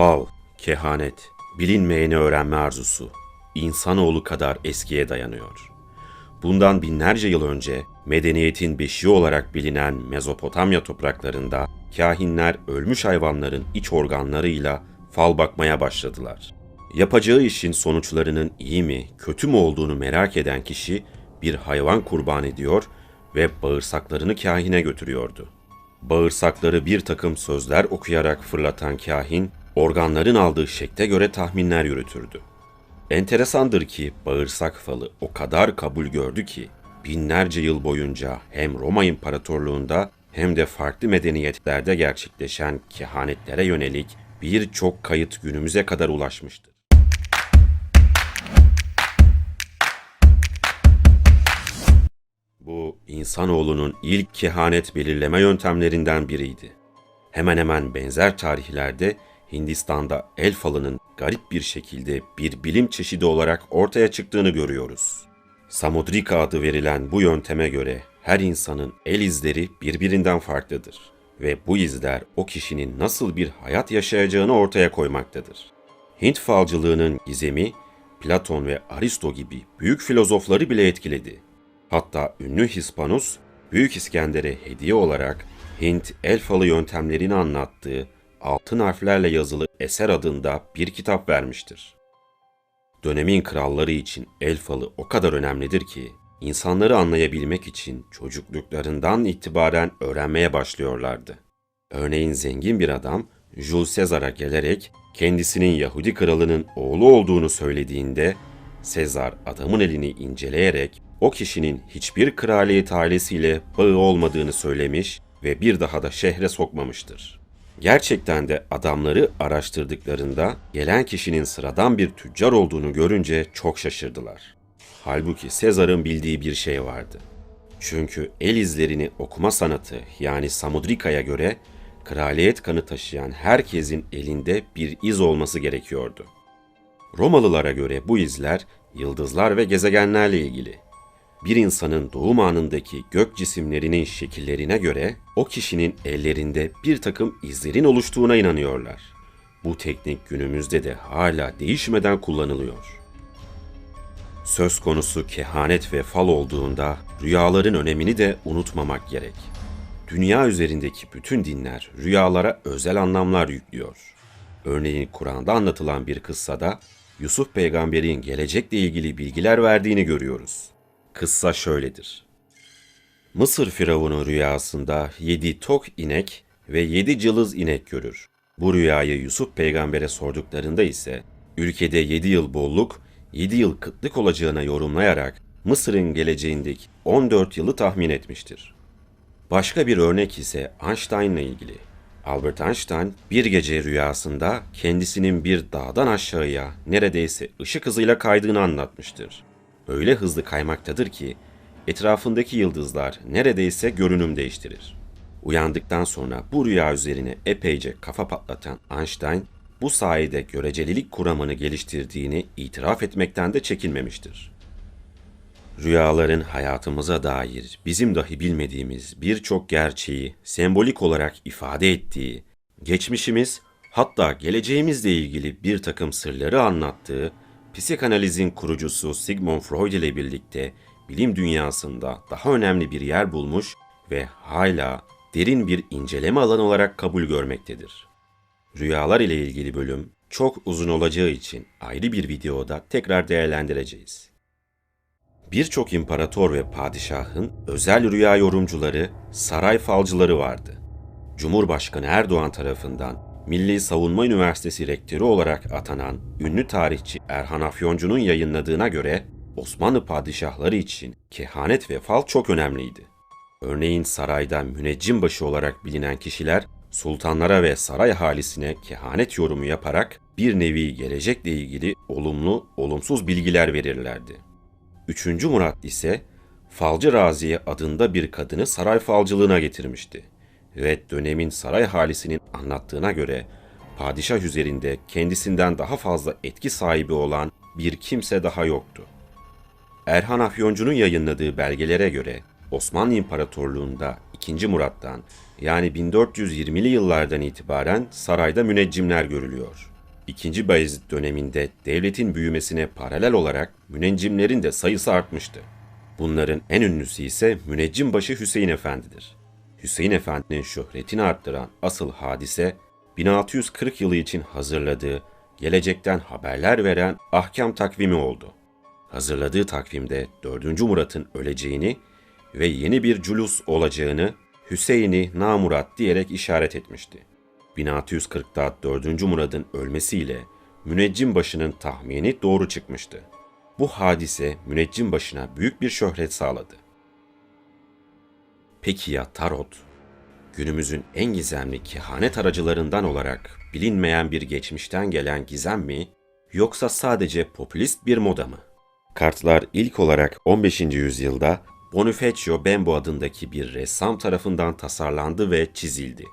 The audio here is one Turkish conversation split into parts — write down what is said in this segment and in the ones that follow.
Fal, kehanet, bilinmeyeni öğrenme arzusu, insanoğlu kadar eskiye dayanıyor. Bundan binlerce yıl önce medeniyetin beşiği olarak bilinen Mezopotamya topraklarında kahinler ölmüş hayvanların iç organlarıyla fal bakmaya başladılar. Yapacağı işin sonuçlarının iyi mi, kötü mü olduğunu merak eden kişi bir hayvan kurban ediyor ve bağırsaklarını kahine götürüyordu. Bağırsakları bir takım sözler okuyarak fırlatan kahin, organların aldığı şekle göre tahminler yürütürdü. Enteresandır ki bağırsak falı o kadar kabul gördü ki binlerce yıl boyunca hem Roma İmparatorluğunda hem de farklı medeniyetlerde gerçekleşen kehanetlere yönelik birçok kayıt günümüze kadar ulaşmıştır. Bu insanoğlunun ilk kehanet belirleme yöntemlerinden biriydi. Hemen hemen benzer tarihlerde Hindistan'da el falının garip bir şekilde bir bilim çeşidi olarak ortaya çıktığını görüyoruz. Samudrika adı verilen bu yönteme göre her insanın el izleri birbirinden farklıdır ve bu izler o kişinin nasıl bir hayat yaşayacağını ortaya koymaktadır. Hint falcılığının gizemi Platon ve Aristo gibi büyük filozofları bile etkiledi. Hatta ünlü Hispanus, Büyük İskender'e hediye olarak Hint el falı yöntemlerini anlattığı altın harflerle yazılı eser adında bir kitap vermiştir. Dönemin kralları için el falı o kadar önemlidir ki, insanları anlayabilmek için çocukluklarından itibaren öğrenmeye başlıyorlardı. Örneğin zengin bir adam, Jules Caesar'a gelerek kendisinin Yahudi kralının oğlu olduğunu söylediğinde, Sezar adamın elini inceleyerek o kişinin hiçbir kraliyet ailesiyle bağı olmadığını söylemiş ve bir daha da şehre sokmamıştır. Gerçekten de adamları araştırdıklarında gelen kişinin sıradan bir tüccar olduğunu görünce çok şaşırdılar. Halbuki Sezar'ın bildiği bir şey vardı. Çünkü el izlerini okuma sanatı yani Samudrika'ya göre kraliyet kanı taşıyan herkesin elinde bir iz olması gerekiyordu. Romalılara göre bu izler yıldızlar ve gezegenlerle ilgili. Bir insanın doğum anındaki gök cisimlerinin şekillerine göre o kişinin ellerinde bir takım izlerin oluştuğuna inanıyorlar. Bu teknik günümüzde de hala değişmeden kullanılıyor. Söz konusu kehanet ve fal olduğunda rüyaların önemini de unutmamak gerek. Dünya üzerindeki bütün dinler rüyalara özel anlamlar yüklüyor. Örneğin Kur'an'da anlatılan bir kıssada Yusuf peygamberin gelecekle ilgili bilgiler verdiğini görüyoruz. Kıssa şöyledir. Mısır firavunu rüyasında yedi tok inek ve yedi cılız inek görür. Bu rüyayı Yusuf peygambere sorduklarında ise ülkede yedi yıl bolluk, yedi yıl kıtlık olacağına yorumlayarak Mısır'ın geleceğindeki 14 yılı tahmin etmiştir. Başka bir örnek ise Einstein'la ilgili. Albert Einstein bir gece rüyasında kendisinin bir dağdan aşağıya neredeyse ışık hızıyla kaydığını anlatmıştır. Öyle hızlı kaymaktadır ki etrafındaki yıldızlar neredeyse görünüm değiştirir. Uyandıktan sonra bu rüya üzerine epeyce kafa patlatan Einstein bu sayede görecelilik kuramını geliştirdiğini itiraf etmekten de çekinmemiştir. Rüyaların hayatımıza dair bizim dahi bilmediğimiz birçok gerçeği sembolik olarak ifade ettiği, geçmişimiz hatta geleceğimizle ilgili bir takım sırları anlattığı, psikanalizin kurucusu Sigmund Freud ile birlikte bilim dünyasında daha önemli bir yer bulmuş ve hala derin bir inceleme alanı olarak kabul görmektedir. Rüyalar ile ilgili bölüm çok uzun olacağı için ayrı bir videoda tekrar değerlendireceğiz. Birçok imparator ve padişahın özel rüya yorumcuları, saray falcıları vardı. Cumhurbaşkanı Erdoğan tarafından Milli Savunma Üniversitesi rektörü olarak atanan ünlü tarihçi Erhan Afyoncu'nun yayınladığına göre Osmanlı padişahları için kehanet ve fal çok önemliydi. Örneğin sarayda müneccim başı olarak bilinen kişiler sultanlara ve saray halisine kehanet yorumu yaparak bir nevi gelecekle ilgili olumlu, olumsuz bilgiler verirlerdi. 3. Murat ise Falcı Raziye adında bir kadını saray falcılığına getirmişti ve dönemin saray halisinin anlattığına göre padişah üzerinde kendisinden daha fazla etki sahibi olan bir kimse daha yoktu. Erhan Afyoncu'nun yayınladığı belgelere göre Osmanlı İmparatorluğu'nda 2. Murat'tan yani 1420'li yıllardan itibaren sarayda müneccimler görülüyor. 2. Bayezid döneminde devletin büyümesine paralel olarak müneccimlerin de sayısı artmıştı. Bunların en ünlüsü ise müneccimbaşı Hüseyin Efendi'dir. Hüseyin Efendi'nin şöhretini arttıran asıl hadise 1640 yılı için hazırladığı, gelecekten haberler veren ahkam takvimi oldu. Hazırladığı takvimde 4. Murat'ın öleceğini ve yeni bir culus olacağını Hüseyin'i Namurat diyerek işaret etmişti. 1640'da 4. Murad'ın ölmesiyle müneccim başının tahmini doğru çıkmıştı. Bu hadise müneccim başına büyük bir şöhret sağladı. Peki ya tarot? Günümüzün en gizemli kehanet aracılarından olarak bilinmeyen bir geçmişten gelen gizem mi yoksa sadece popülist bir moda mı? Kartlar ilk olarak 15. yüzyılda Bonifacio Bembo adındaki bir ressam tarafından tasarlandı ve çizildi.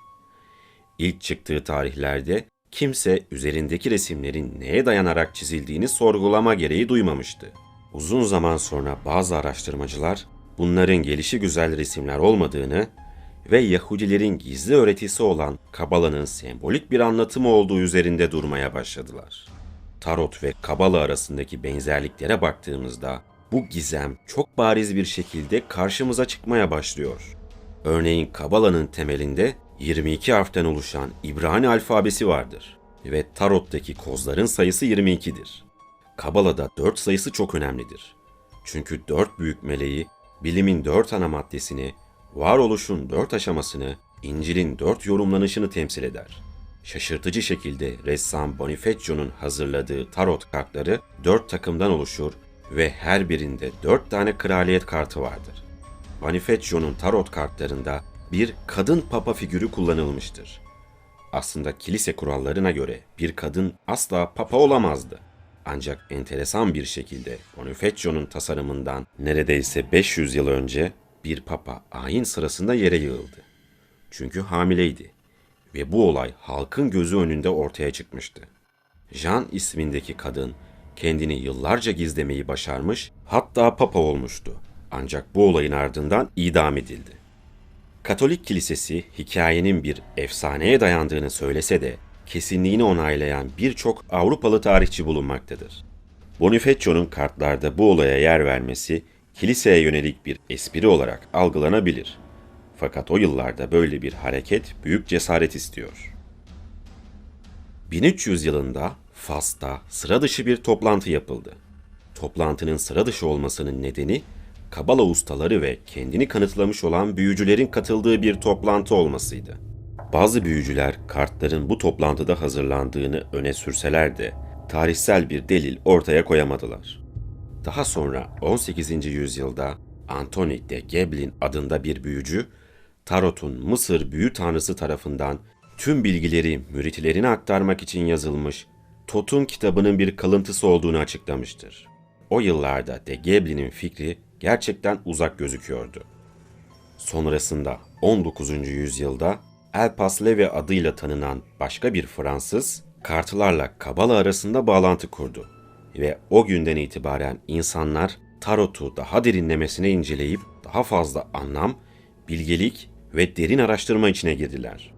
İlk çıktığı tarihlerde kimse üzerindeki resimlerin neye dayanarak çizildiğini sorgulama gereği duymamıştı. Uzun zaman sonra bazı araştırmacılar bunların gelişi güzel resimler olmadığını ve Yahudilerin gizli öğretisi olan Kabala'nın sembolik bir anlatımı olduğu üzerinde durmaya başladılar. Tarot ve Kabala arasındaki benzerliklere baktığımızda bu gizem çok bariz bir şekilde karşımıza çıkmaya başlıyor. Örneğin Kabala'nın temelinde 22 harften oluşan İbrani alfabesi vardır ve tarottaki kozların sayısı 22'dir. Kabala'da 4 sayısı çok önemlidir. Çünkü 4 büyük meleği, bilimin 4 ana maddesini, varoluşun 4 aşamasını, İncil'in 4 yorumlanışını temsil eder. Şaşırtıcı şekilde ressam Bonifacio'nun hazırladığı tarot kartları 4 takımdan oluşur ve her birinde 4 tane kraliyet kartı vardır. Bonifacio'nun tarot kartlarında bir kadın papa figürü kullanılmıştır. Aslında kilise kurallarına göre bir kadın asla papa olamazdı. Ancak enteresan bir şekilde Bonifacio'nun tasarımından neredeyse 500 yıl önce bir papa ayin sırasında yere yığıldı. Çünkü hamileydi ve bu olay halkın gözü önünde ortaya çıkmıştı. Jean ismindeki kadın kendini yıllarca gizlemeyi başarmış, hatta papa olmuştu. Ancak bu olayın ardından idam edildi. Katolik kilisesi hikayenin bir efsaneye dayandığını söylese de kesinliğini onaylayan birçok Avrupalı tarihçi bulunmaktadır. Bonifacio'nun kartlarda bu olaya yer vermesi kiliseye yönelik bir espri olarak algılanabilir. Fakat o yıllarda böyle bir hareket büyük cesaret istiyor. 1300 yılında Fas'ta sıra dışı bir toplantı yapıldı. Toplantının sıra dışı olmasının nedeni Kabala ustaları ve kendini kanıtlamış olan büyücülerin katıldığı bir toplantı olmasıydı. Bazı büyücüler kartların bu toplantıda hazırlandığını öne sürseler de tarihsel bir delil ortaya koyamadılar. Daha sonra 18. yüzyılda Antony de Geblin adında bir büyücü, Tarot'un Mısır büyü tanrısı tarafından tüm bilgileri müritlerine aktarmak için yazılmış Tot'un kitabının bir kalıntısı olduğunu açıklamıştır. O yıllarda de Geblin'in fikri gerçekten uzak gözüküyordu. Sonrasında 19. yüzyılda Elpas Leve adıyla tanınan başka bir Fransız, kartlarla Kabala arasında bağlantı kurdu ve o günden itibaren insanlar tarotu daha derinlemesine inceleyip daha fazla anlam, bilgelik ve derin araştırma içine girdiler.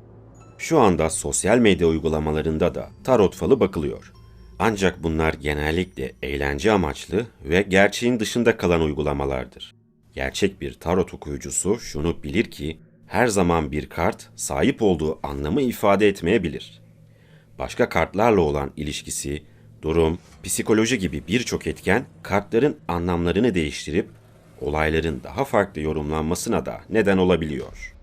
Şu anda sosyal medya uygulamalarında da tarot falı bakılıyor. Ancak bunlar genellikle eğlence amaçlı ve gerçeğin dışında kalan uygulamalardır. Gerçek bir tarot okuyucusu şunu bilir ki her zaman bir kart sahip olduğu anlamı ifade etmeyebilir. Başka kartlarla olan ilişkisi, durum, psikoloji gibi birçok etken kartların anlamlarını değiştirip olayların daha farklı yorumlanmasına da neden olabiliyor.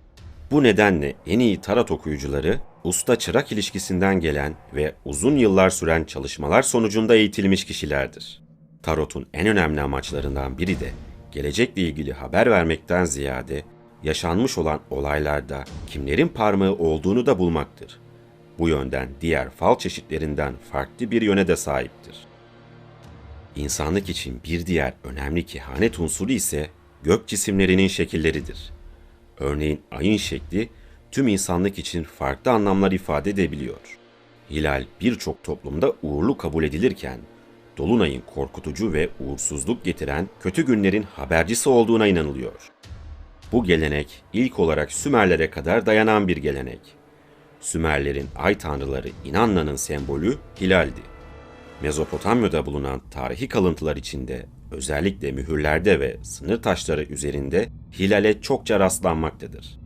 Bu nedenle en iyi tarot okuyucuları usta-çırak ilişkisinden gelen ve uzun yıllar süren çalışmalar sonucunda eğitilmiş kişilerdir. Tarot'un en önemli amaçlarından biri de gelecekle ilgili haber vermekten ziyade yaşanmış olan olaylarda kimlerin parmağı olduğunu da bulmaktır. Bu yönden diğer fal çeşitlerinden farklı bir yöne de sahiptir. İnsanlık için bir diğer önemli kehanet unsuru ise gök cisimlerinin şekilleridir. Örneğin ayın şekli tüm insanlık için farklı anlamlar ifade edebiliyor. Hilal birçok toplumda uğurlu kabul edilirken, Dolunay'ın korkutucu ve uğursuzluk getiren kötü günlerin habercisi olduğuna inanılıyor. Bu gelenek ilk olarak Sümerlere kadar dayanan bir gelenek. Sümerlerin ay tanrıları İnanna'nın sembolü hilaldi. Mezopotamya'da bulunan tarihi kalıntılar içinde özellikle mühürlerde ve sınır taşları üzerinde hilale çokça rastlanmaktadır.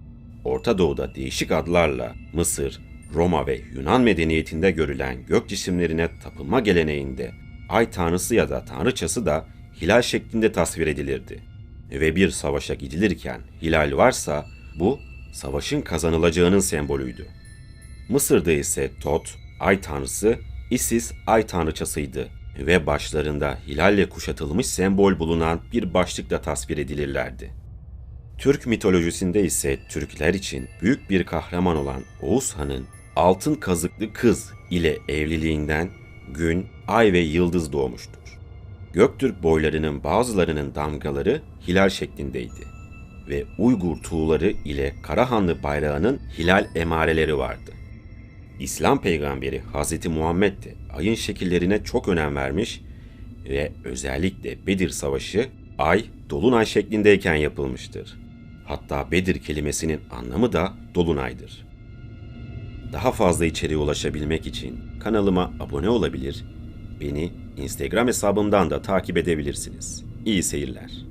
Orta Doğu'da değişik adlarla Mısır, Roma ve Yunan medeniyetinde görülen gök cisimlerine tapınma geleneğinde ay tanrısı ya da tanrıçası da hilal şeklinde tasvir edilirdi. Ve bir savaşa gidilirken hilal varsa bu savaşın kazanılacağının sembolüydü. Mısır'da ise Tot, ay tanrısı, Isis ay tanrıçasıydı ve başlarında hilalle kuşatılmış sembol bulunan bir başlıkla tasvir edilirlerdi. Türk mitolojisinde ise Türkler için büyük bir kahraman olan Oğuz Han'ın altın kazıklı kız ile evliliğinden gün, ay ve yıldız doğmuştur. Göktürk boylarının bazılarının damgaları hilal şeklindeydi ve Uygur tuğları ile Karahanlı bayrağının hilal emareleri vardı. İslam peygamberi Hz. Muhammed de ayın şekillerine çok önem vermiş ve özellikle Bedir Savaşı ay dolunay şeklindeyken yapılmıştır. Hatta Bedir kelimesinin anlamı da dolunaydır. Daha fazla içeriğe ulaşabilmek için kanalıma abone olabilir, beni Instagram hesabımdan da takip edebilirsiniz. İyi seyirler.